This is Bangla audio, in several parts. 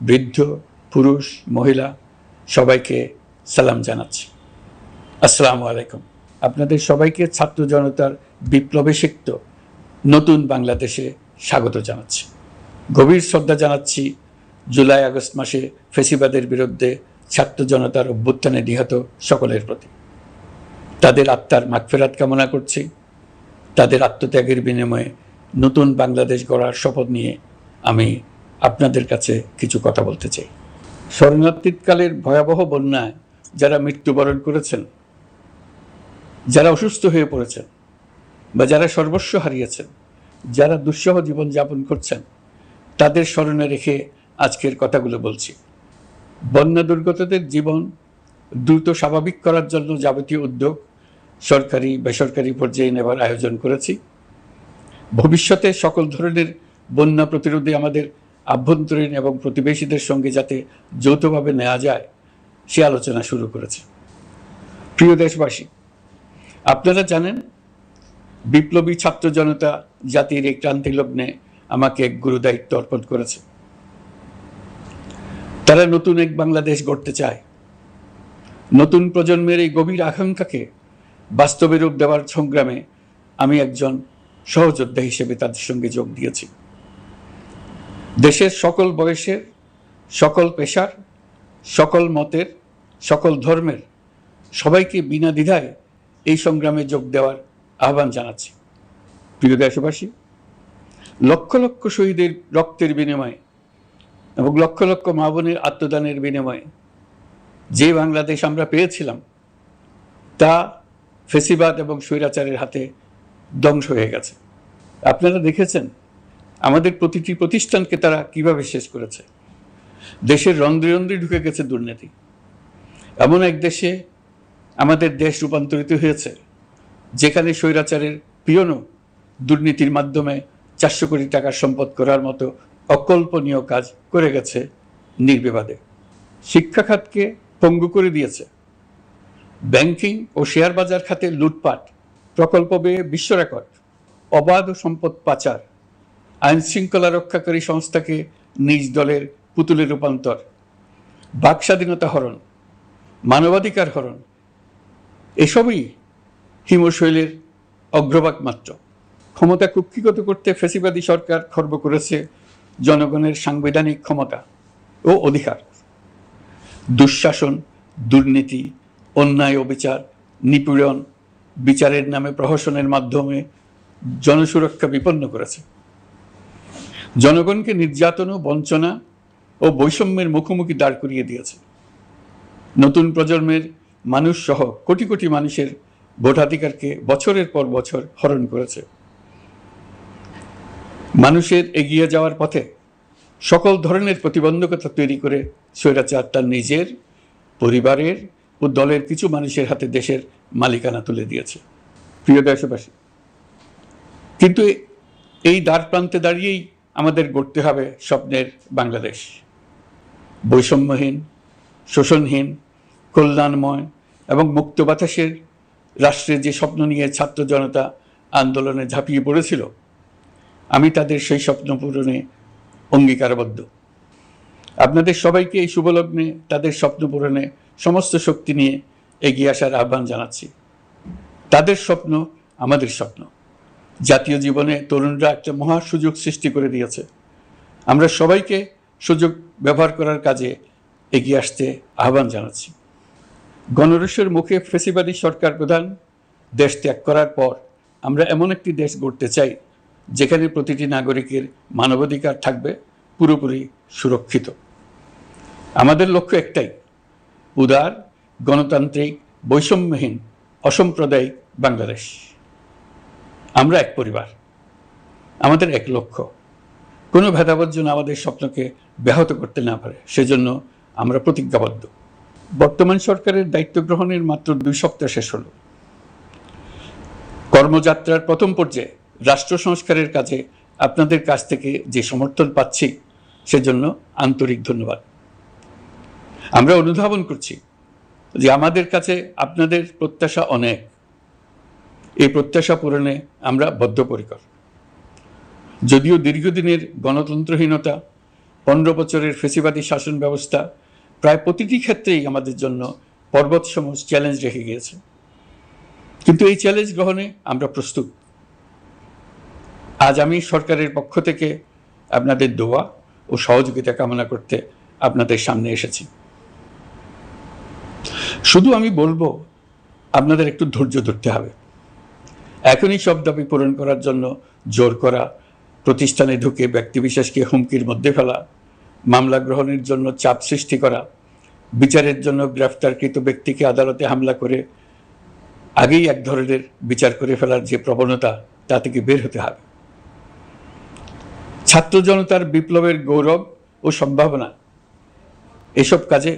বৃদ্ধ, পুরুষ, মহিলা, সবাইকে সালাম জানাচ্ছি। আসসালামু আলাইকুম। আপনাদের সবাইকে ছাত্র জনতার বিপ্লবে সিক্ত নতুন বাংলাদেশে স্বাগত জানাচ্ছি। গভীর শ্রদ্ধা জানাচ্ছি জুলাই আগস্ট মাসে ফেসিবাদের বিরুদ্ধে ছাত্র জনতার অভ্যুত্থানে নিহত সকলের প্রতি। তাদের আত্মার মাগফেরাত কামনা করছি। তাদের আত্মত্যাগের বিনিময়ে নতুন বাংলাদেশ গড়ার শপথ নিয়ে আমি আপনাদের কাছে কিছু কথা বলতে চাই। শরণার্থীকালের ভয়াবহ বন্যায় যারা মৃত্যুবরণ করেছেন, যারা অসুস্থ হয়ে পড়েছেন বা যারা সর্বস্ব হারিয়েছেন, যারা দুঃসহ জীবনযাপন করছেন, তাদের স্মরণে রেখে আজকের কথাগুলো বলছি। বন্যা দুর্গতদের জীবন দ্রুত স্বাভাবিক করার জন্য যাবতীয় উদ্যোগ সরকারি, বেসরকারি পর্যায়ে নেবার আয়োজন করেছি। ভবিষ্যতে সকল ধরনের বন্যা প্রতিরোধে আমাদের আভ্যন্তরীণ এবং প্রতিবেশীদের সঙ্গে যাতে যৌথভাবে নেওয়া যায়, সে আলোচনা শুরু করেছে। প্রিয় দেশবাসী, আপনারা জানেন, বিপ্লবী ছাত্র জনতা জাতির এই ক্রান্তি লগ্নে আমাকে এক গুরুদায়িত্ব অর্পণ করেছে। তারা নতুন এক বাংলাদেশ গড়তে চায়। নতুন প্রজন্মের এই গভীর আকাঙ্ক্ষাকে বাস্তবে রূপ দেওয়ার সংগ্রামে আমি একজন সহযোদ্ধা হিসেবে তাদের সঙ্গে যোগ দিয়েছি। দেশের সকল বয়সের, সকল পেশার, সকল মতের, সকল ধর্মের সবাইকে বিনা দ্বিধায় এই সংগ্রামে যোগ দেওয়ার আহ্বান জানাচ্ছি। প্রিয় দেশবাসী, লক্ষ লক্ষ শহীদের রক্তের বিনিময়ে এবং লক্ষ লক্ষ মা বোনের আত্মদানের বিনিময়ে যে বাংলাদেশ আমরা পেয়েছিলাম, তা ফেসিবাদ এবং স্বৈরাচারের হাতে ধ্বংস হয়ে গেছে। আপনারা দেখেছেন আমাদের প্রতিটি প্রতিষ্ঠানকে তারা কীভাবে শেষ করেছে? দেশের রন্ধ্রে রন্ধ্রে ঢুকে গেছে দুর্নীতি। এমন এক দেশে আমাদের দেশ রূপান্তরিত হয়েছে, যেখানে স্বৈরাচারের পিয়নও দুর্নীতির মাধ্যমে চারশো কোটি টাকার সম্পদ করার মতো অকল্পনীয় কাজ করে গেছে নির্বিবাদে। শিক্ষা খাতকে পঙ্গু করে দিয়েছে। ব্যাংকিং ও শেয়ার বাজার খাতে লুটপাট প্রকল্প ব্যয়ে বিশ্ব রেকর্ড। অবাধ সম্পদ পাচার আইন শৃঙ্খলা রক্ষাকারী সংস্থাকে নিজ দলের পুতুলে রূপান্তর, বাক স্বাধীনতা হরণ, মানবাধিকার হরণ, এসবই হিমশৈলের অগ্রভাগ মাত্র। ক্ষমতা কুক্ষিগত করতে ফেসিবাদী সরকার খর্ব করেছে জনগণের সাংবিধানিক ক্ষমতা ও অধিকার। দুঃশাসন, দুর্নীতি, অন্যায় অবিচার, নিপীড়ন, বিচারের নামে প্রহসনের মাধ্যমে জনসুরক্ষা বিপন্ন করেছে। জনগণকে নির্যাতন ও বঞ্চনা ও বৈষম্যের মুখোমুখি দাঁড় করিয়ে দিয়েছে। নতুন প্রজন্মের মানুষ সহ কোটি কোটি মানুষের ভোটাধিকারকে বছরের পর বছর হরণ করেছে। মানুষের এগিয়ে যাওয়ার পথে সকল ধরনের প্রতিবন্ধকতা তৈরি করে স্বৈরাচার তার নিজের, পরিবারের ও দলের কিছু মানুষের হাতে দেশের মালিকানা তুলে দিয়েছে। প্রিয় দেশবাসী, কিন্তু এই দ্বার প্রান্তে দাঁড়িয়েই আমাদের গড়তে হবে স্বপ্নের বাংলাদেশ। বৈষম্যহীন, শোষণহীন, কল্যাণময় এবং মুক্ত বাতাসের রাষ্ট্রের যে স্বপ্ন নিয়ে ছাত্র জনতা আন্দোলনে ঝাঁপিয়ে পড়েছিল, আমি তাদের সেই স্বপ্ন পূরণে অঙ্গীকারবদ্ধ। আপনাদের সবাইকে এই শুভলগ্নে তাদের স্বপ্ন পূরণে সমস্ত শক্তি নিয়ে এগিয়ে আসার আহ্বান জানাচ্ছি। তাদের স্বপ্ন আমাদের স্বপ্ন। জাতীয় জীবনে তরুণরা একটা মহা সুযোগ সৃষ্টি করে দিয়েছে। আমরা সবাইকে সুযোগ ব্যবহার করার কাজে এগিয়ে আসতে আহ্বান জানাচ্ছি। গণরসের মুখে ফেসিবাদী সরকার প্রধান দেশ ত্যাগ করার পর আমরা এমন একটি দেশ গড়তে চাই, যেখানে প্রতিটি নাগরিকের মানবাধিকার থাকবে, পুরোপুরি সুরক্ষিত। আমাদের লক্ষ্য একটাই, উদার, গণতান্ত্রিক, বৈষম্যহীন, অসাম্প্রদায়িক বাংলাদেশ। আমরা এক পরিবার, আমাদের এক লক্ষ্য। কোনো ভেদাভেদ যেন আমাদের স্বপ্নকে ব্যাহত করতে না পারে, সেজন্য আমরা প্রতিজ্ঞাবদ্ধ। বর্তমান সরকারের দায়িত্ব গ্রহণের মাত্র দুই সপ্তাহ শেষ হলো। কর্মযাত্রার প্রথম পর্যায়ে রাষ্ট্র সংস্কারের কাজে আপনাদের কাছ থেকে যে সমর্থন পাচ্ছি, সেজন্য আন্তরিক ধন্যবাদ। আমরা অনুধাবন করছি যে আমাদের কাছে আপনাদের প্রত্যাশা অনেক। এই প্রত্যাশা পূরণে আমরা বদ্ধপরিকর। যদিও দীর্ঘদিনের গণতন্ত্রহীনতা, পনেরো বছরের ফেসিবাদী শাসন ব্যবস্থা প্রায় প্রতিটি ক্ষেত্রেই আমাদের জন্য পর্বতসম চ্যালেঞ্জ রেখে গিয়েছে। কিন্তু এই চ্যালেঞ্জ গ্রহণে আমরা প্রস্তুত। আজ আমি সরকারের পক্ষ থেকে আপনাদের দোয়া ও সহযোগিতা কামনা করতে আপনাদের সামনে এসেছি। শুধু আমি বলব, আপনাদের একটু ধৈর্য ধরতে হবে। এখনই সব দাবি পূরণ করার জন্য জোর করা, প্রতিষ্ঠানে ঢুকে ব্যক্তিবিশেষকে হুমকির মধ্যে ফেলা, মামলা গ্রহণের জন্য চাপ সৃষ্টি করা, বিচারের জন্য গ্রেফতারকৃত ব্যক্তিকে আদালতে হামলা করে আগেই এক ধরনের বিচার করে ফেলার যে প্রবণতা, তা থেকে বের হতে হবে। ছাত্র জনতার বিপ্লবের গৌরব ও সম্ভাবনা, এসব কাজে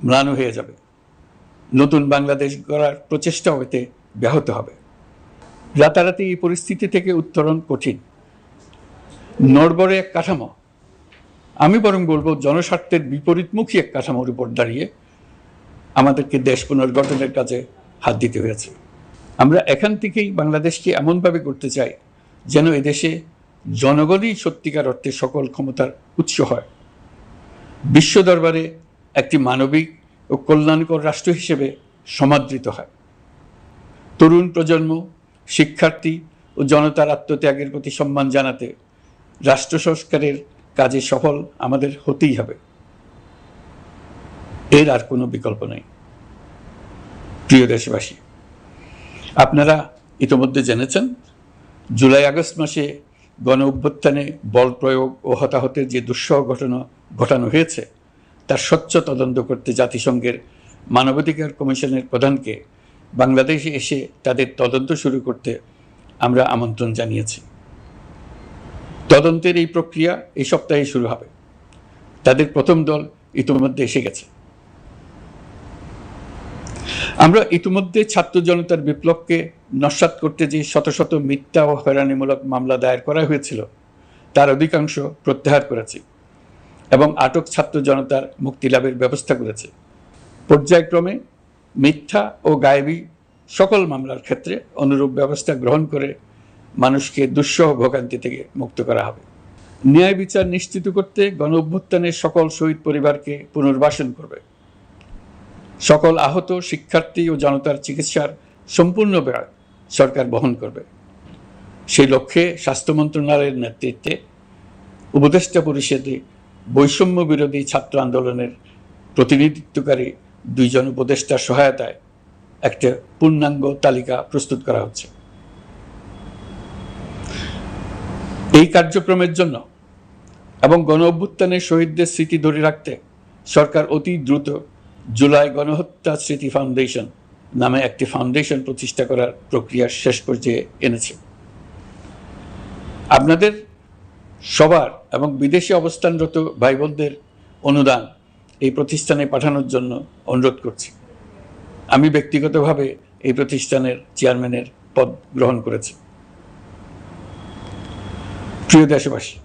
ম্লান হয়ে যাবে। নতুন বাংলাদেশ গড়ার প্রচেষ্টা হইতে ব্যাহত হবে। রাতারাতি এই পরিস্থিতি থেকে উত্তরণ কঠিন। নড়বড়ে এক কাঠামো। আমি বরং বলব, জনস্বার্থের বিপরীতমুখী এক কাঠামোর উপর দাঁড়িয়ে আমাদেরকে দেশ পুনর্গঠনের কাজে হাত দিতে হয়েছে। আমরা এখান থেকেই বাংলাদেশকে এমনভাবে করতে চাই, যেন এদেশে জনগণই সত্যিকার অর্থে সকল ক্ষমতার উৎস হয়। বিশ্ব দরবারে একটি মানবিক ও কল্যাণকর রাষ্ট্র হিসেবে সমাদৃত হয়। তরুণ প্রজন্ম শিক্ষার্থী ও জনতার আত্মত্যাগের প্রতি সম্মান জানাতে রাষ্ট্র সংস্কারের কাজে সফল আমাদের হতেই হবে। এর আর কোনো বিকল্প নেই। প্রিয় দেশবাসী, আপনারা ইতোমধ্যে জেনেছেন, জুলাই আগস্ট মাসে গণ অভ্যুত্থানে বল প্রয়োগ ও হতাহতের যে দুঃসহ ঘটনা, ঘটানো হয়েছে, তার স্বচ্ছ তদন্ত করতে জাতিসংঘের মানবাধিকার কমিশনের প্রধানকে বাংলাদেশে এসে তাদের তদন্ত শুরু করতে আমরা আমন্ত্রণ জানিয়েছি। তদন্তের এই প্রক্রিয়া এই সপ্তাহে শুরু হবে। তাদের প্রথম দল ইতিমধ্যে এসে গেছে। আমরা ইতিমধ্যে ছাত্র জনতার বিপ্লবকে নস্বাত করতে যে শত শত মিথ্যা ও হয়রানিমূলক মামলা দায়ের করা হয়েছিল, তার অধিকাংশ প্রত্যাহার করেছি এবং আটক ছাত্র জনতার মুক্তি লাভের ব্যবস্থা করেছে। পর্যায়ক্রমে মিথ্যা ও গায়েবী সকল মামলার ক্ষেত্রে অনুরূপ ব্যবস্থা গ্রহণ করে মানুষকে দুঃসহ ভোগান্তি থেকে মুক্ত করা হবে। ন্যায় বিচার নিশ্চিত করতে গণ অভ্যুত্থানের সকল শহীদ পরিবারকে পুনর্বাসন করবে। সকল আহত শিক্ষার্থী ও জনতার চিকিৎসার সম্পূর্ণ ব্যয় সরকার বহন করবে। সেই লক্ষ্যে স্বাস্থ্য মন্ত্রণালয়ের নেতৃত্বে উপদেষ্টা পরিষদে বৈষম্য বিরোধী ছাত্র আন্দোলনের প্রতিনিধিত্বকারী দুইজন উপদেষ্টার সহায়তায় একটা পূর্ণাঙ্গ তালিকা প্রস্তুত করা হচ্ছে। এই কার্যক্রমের জন্য এবং গণ অভ্যুত্থানের শহীদদের স্মৃতি ধরে রাখতে সরকার অতি দ্রুত জুলাই গণহত্যা স্মৃতি ফাউন্ডেশন নামে একটি ফাউন্ডেশন প্রতিষ্ঠা করার প্রক্রিয়া শেষ পর্যায়ে এনেছে। আপনাদের সবার এবং বিদেশে অবস্থানরত ভাই বোনদের অনুদান এই প্রতিষ্ঠানে পাঠানোর জন্য অনুরোধ করছি। আমি ব্যক্তিগতভাবে এই প্রতিষ্ঠানের চেয়ারম্যানের পদ গ্রহণ করেছি। প্রিয় দেশবাসী,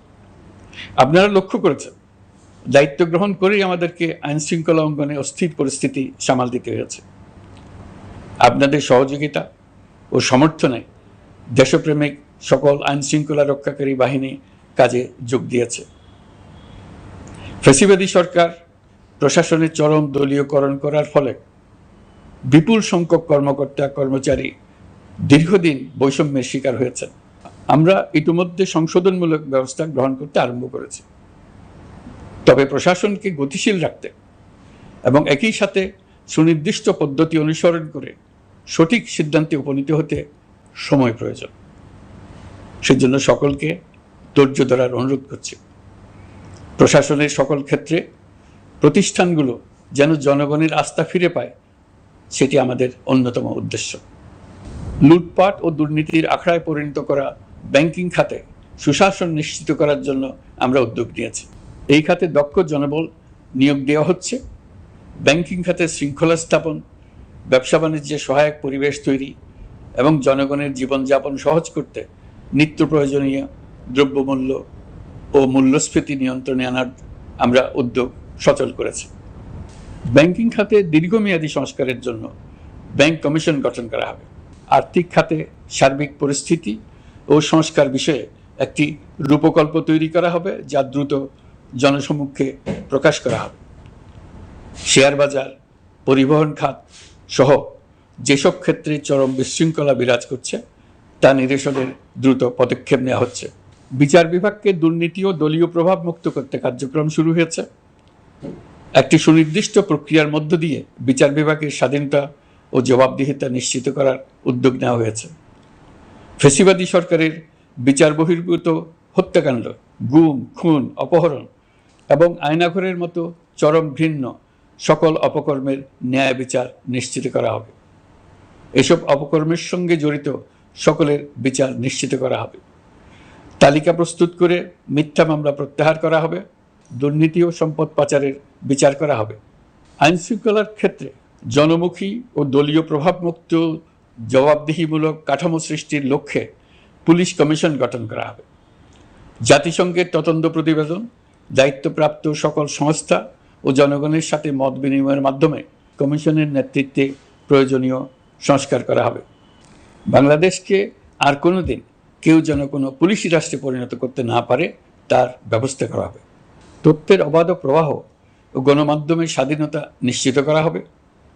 আপনারা লক্ষ্য করেছেন, দায়িত্ব গ্রহণ করেই আমাদেরকে আইন শৃঙ্খলা অঙ্গনে অস্থির পরিস্থিতি সামাল দিতে হয়েছে। আপনাদের সহযোগিতা ও সমর্থনে দেশপ্রেমিক সকল আইন শৃঙ্খলা রক্ষাকারী বাহিনী কাজে যোগ দিয়েছে। ফেসিবাদী সরকার প্রশাসনের চরম দলীয়করণ করার ফলে বিপুল সংখ্যক কর্মকর্তা, কর্মচারী দীর্ঘদিন বৈষম্যের শিকার হয়েছেন। আমরা ইতিমধ্যে সংশোধনমূলক ব্যবস্থা গ্রহণ করতে আরম্ভ করেছি। তবে প্রশাসনকে গতিশীল রাখতে এবং একই সাথে সুনির্দিষ্ট পদ্ধতি অনুসরণ করে সঠিক সিদ্ধান্তে উপনীত হতে সময় প্রয়োজন। সেজন্য সকলকে ধৈর্য ধরার অনুরোধ করছি। প্রশাসনের সকল ক্ষেত্রে প্রতিষ্ঠানগুলো যেন জনগণের আস্থা ফিরে পায়, সেটি আমাদের অন্যতম উদ্দেশ্য। লুটপাট ও দুর্নীতির আখড়ায় পরিণত করা ব্যাংকিং খাতে সুশাসন নিশ্চিত করার জন্য আমরা উদ্যোগ নিয়েছি। এই খাতে দক্ষ জনবল নিয়োগ দেওয়া হচ্ছে। ব্যাংকিং খাতে শৃঙ্খলা স্থাপন, ব্যবসা বাণিজ্যে সহায়ক পরিবেশ তৈরি এবং জনগণের জীবনযাপন সহজ করতে নিত্য প্রয়োজনীয় দ্রব্যমূল্য ও মূল্যস্ফীতি নিয়ন্ত্রণে আনার আমরা উদ্যোগ সচল করেছে। ব্যাংকিং খাতে দীর্ঘমেয়াদী সংস্কারের জন্য ব্যাংক কমিশন গঠন করা হবে। আর্থিক খাতে সার্বিক পরিস্থিতি ও সংস্কার বিষয়ে একটি রূপকল্প তৈরি করা হবে, যা দ্রুত জনসমক্ষে প্রকাশ করা হবে। শেয়ার বাজার, পরিবহন খাত সহ যেসব ক্ষেত্রে চরম বিশৃঙ্খলা বিরাজ করছে, তা নিরসনের দ্রুত পদক্ষেপ নেওয়া হচ্ছে। বিচার বিভাগকে দুর্নীতি ও দলীয় প্রভাব মুক্ত করতে কার্যক্রম শুরু হয়েছে। একটি সুনির্দিষ্ট প্রক্রিয়ার মধ্য দিয়ে বিচার বিভাগের স্বাধীনতা ও জবাবদিহিতা নিশ্চিত করার উদ্যোগ নেওয়া হয়েছে। ফেসিবাদী সরকারের বিচার বহির্ভূত হত্যাকাণ্ড, গুম, খুন, অপহরণ এবং আয়নাঘরের মতো চরম ঘৃণ্য সকল অপকর্মের ন্যায় বিচার নিশ্চিত করা হবে। এসব অপকর্মের সঙ্গে জড়িত সকলের বিচার নিশ্চিত করা হবে। তালিকা প্রস্তুত করে মিথ্যা মামলা প্রত্যাহার করা হবে। দুর্নীতি ও সম্পদ পাচারের বিচার করা হবে। আইনশৃঙ্খলার ক্ষেত্রে জনমুখী ও দলীয় প্রভাবমুক্ত, জবাবদিহিমূলক কাঠামো সৃষ্টির লক্ষ্যে পুলিশ কমিশন গঠন করা হবে। জাতিসংঘের তদন্ত প্রতিবেদন, দায়িত্বপ্রাপ্ত সকল সংস্থা ও জনগণের সাথে মত বিনিময়ের মাধ্যমে কমিশনের নেতৃত্বে প্রয়োজনীয় সংস্কার করা হবে। বাংলাদেশকে আর কোনো দিন কেউ যেন কোনো পুলিশি রাষ্ট্রে পরিণত করতে না পারে, তার ব্যবস্থা করা হবে। তথ্যের অবাধ প্রবাহ ও গণমাধ্যমের স্বাধীনতা নিশ্চিত করা হবে।